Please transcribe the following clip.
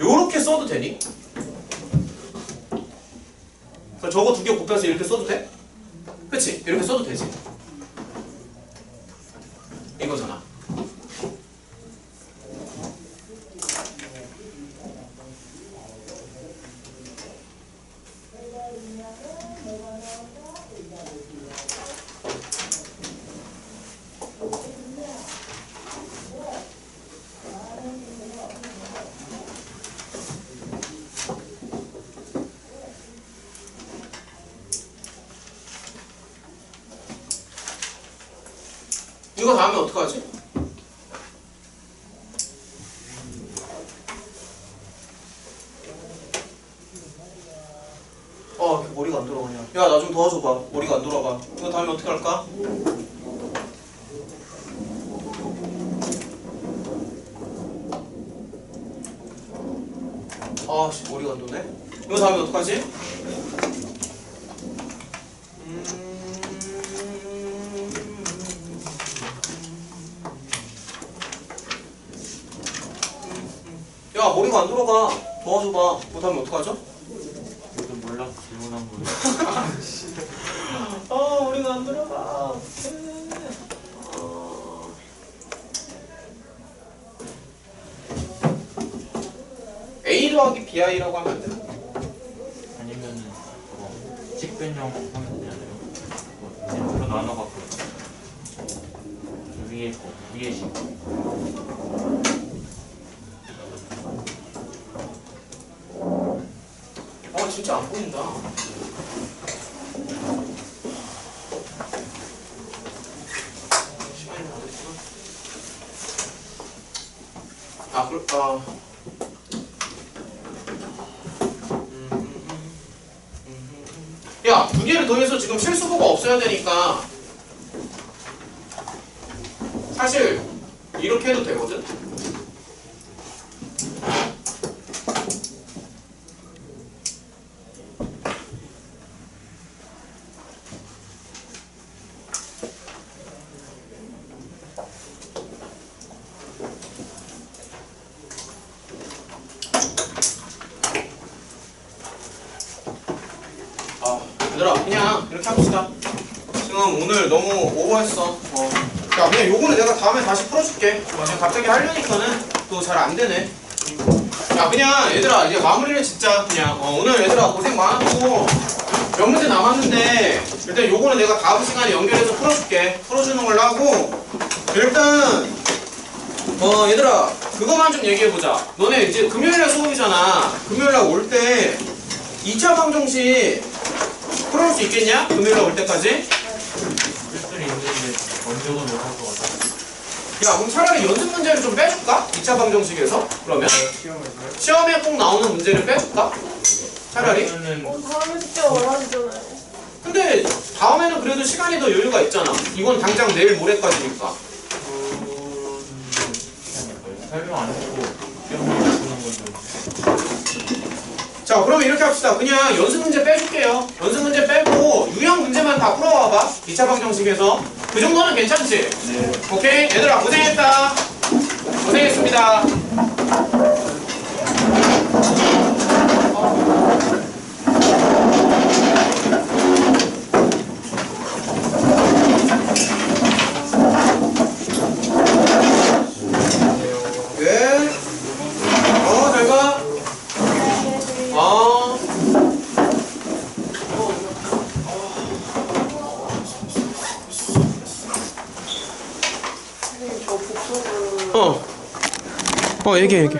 요렇게 써도 되니? 저거 두 개 곱해서 이렇게 써도 돼? 그치? 이렇게 써도 되지 이거 다음에 어떡하지? 어, 머리가 안 돌아가냐. 야, 나 좀 도와줘봐. 머리가 안 돌아가. 이거 다음에 어떻게 할까? 아, 씨, 머리가 안 도네. 이거 다음에 어떡하지? 야, 머리가 안 돌아가. 도와줘봐. 이거 다음에 어떡하죠? 저도 몰라서 질문한 거예요. 아, 머리가 안 돌아가. A 더하기 BI라고 하면 안 되나? 아니면은 뭐 직변형 하면 되잖아요. 뭐 X로 나눠갖고 위에 거 위에 식 아, 진짜 안 보인다. 아, 그럴, 아. 야, 두 개를 더해서 지금 실수부가 없어야 되니까 사실 이렇게 해도 되거든? 아, 얘들아, 그냥 이렇게 합시다. 지금 오늘 너무 오버했어. 어. 자, 그냥 요거는 내가 다음에 다시 풀어줄게. 어, 지금 갑자기 하려니까는 또 잘 안 되네. 자, 그냥 얘들아, 이제 마무리를 짓자. 그냥. 어, 오늘 얘들아, 고생 많았고, 몇 문제 남았는데, 일단 요거는 내가 다음 시간에 연결해서 풀어줄게. 풀어주는 걸로 하고, 일단, 어, 얘들아, 그거만 좀 얘기해보자. 너네 이제 금요일날 수업이잖아. 금요일날 올 때, 2차 방정식 풀어올 수 있겠냐? 금요일날 올 때까지? 있는데 못할 것. 야, 그럼 차라리 연습 문제를 좀 빼줄까? 2차 방정식에서? 그러면? 시험에 꼭 나오는 문제를 빼줄까? 차라리? 그러면은 어, 다음에 숙제 원하시잖아요. 근데 다음에는 그래도 시간이 더 여유가 있잖아. 이건 당장 내일 모레까지니까. 설명 안 해주고 건좀 자, 그러면 이렇게 합시다. 그냥 연습 문제 빼줄게요. 연습 문제 다 풀어와봐. 2차 방정식에서. 그 정도는 괜찮지? 네. 오케이? 얘들아, 고생했다. 고생했습니다. 네. 어, 잘 가. 어. 선생님, 저 복수는 어. 어, 얘기해, 얘기해.